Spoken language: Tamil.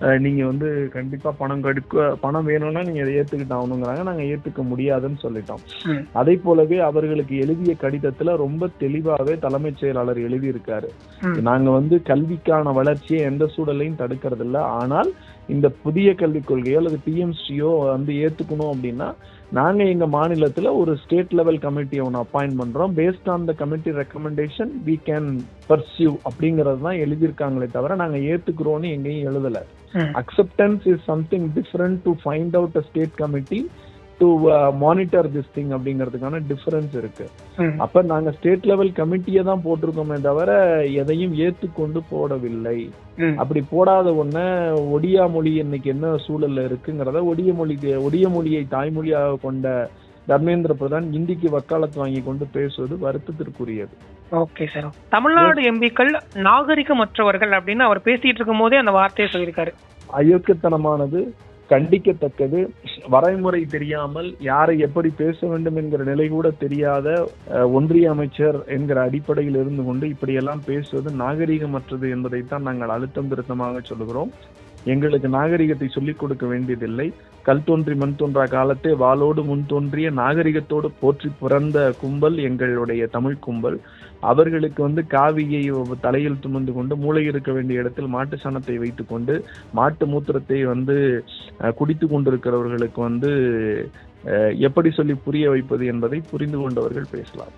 நீங்க வந்து கண்டிப்பா பணம் கடுக்க பணம் வேணும்னா நீங்க அதை ஏத்துக்கிட்டு ஆகணுங்கிறாங்க நாங்க ஏத்துக்க முடியாதுன்னு சொல்லிட்டோம். அதே போலவே அவர்களுக்கு எழுதிய கடிதத்துல ரொம்ப தெளிவாவே தலைமைச் செயலாளர் எழுதியிருக்காரு. நாங்க வந்து கல்விக்கான வளர்ச்சியை எந்த சூழலையும் தடுக்கிறது இல்ல ஆனால் இந்த புதிய கல்விக் கொள்கையோ அல்லது பிஎம்சியோ வந்து ஏத்துக்கணும் அப்படின்னா நாங்க எங்க மாநிலத்துல ஒரு ஸ்டேட் லெவல் கமிட்டியை ஒன்று அப்பாயிண்ட் பண்றோம். Based on the committee recommendation we can pursue அப்படிங்கறது தான் எழுதியிருக்காங்களே தவிர நாங்க ஏத்துக்கிறோம்னு எங்கேயும் எழுதல. Acceptance is something different to find out a state committee to monitor this thing அப்படிங்கிறதுக்கான டிஃபரன்ஸ் இருக்கு. அப்ப நாங்க ஸ்டேட் லெவல் கமிட்டியை தான் போட்டிருக்கோமே தவிர எதையும் ஏத்துக்கொண்டு போடவில்லை. அப்படி போடாத ஒண்ண ஒடியா மொழி இன்னைக்கு என்ன சூழல்ல இருக்குங்கிறத ஒடிய மொழி ஒடிய மொழியை தாய்மொழியாக கொண்ட தர்மேந்திர பிரதான் இந்திக்கு வக்காலத்து வாங்கி கொண்டு பேசுவது வருத்தத்திற்குரியது. Okay sir. தமிழ்நாடு எம்பிக்கள் நாகரிகமற்றவர்கள் அப்படின்னு அவர் பேசிட்டு இருக்கும் போதே அந்த வார்த்தையை சொல்லியிருக்காரு. அயோக்கியத்தனமானது கண்டிக்கத்தக்கது. வரைமுறை தெரியாமல் யாரை எப்படி பேச வேண்டும் என்கிற நிலை கூட தெரியாத ஒன்றிய அமைச்சர் என்கிற அடிப்படையில் இருந்து கொண்டு இப்படியெல்லாம் பேசுவது நாகரிகமற்றது என்பதைத்தான் நாங்கள் அழுத்தம் திருத்தமாக சொல்லுகிறோம். எங்களுக்கு நாகரிகத்தை சொல்லிக் கொடுக்க வேண்டியதில்லை. கல் தோன்றி மண் தோன்றா காலத்தே வாளோடு முன் தோன்றிய நாகரிகத்தோடு போற்றி பிறந்த கும்பல் எங்களுடைய தமிழ் கும்பல். அவர்களுக்கு வந்து காவியை தலையில் சுமந்து கொண்டு மூளை இருக்க வேண்டிய இடத்தில் மாட்டு சாணத்தை வைத்துக்கொண்டு மாட்டு மூத்திரத்தை வந்து குடித்து கொண்டிருக்கிறவர்களுக்கு வந்து எப்படி சொல்லி புரிய வைப்பது என்பதை புரிந்து கொண்டவர்கள் பேசலாம்.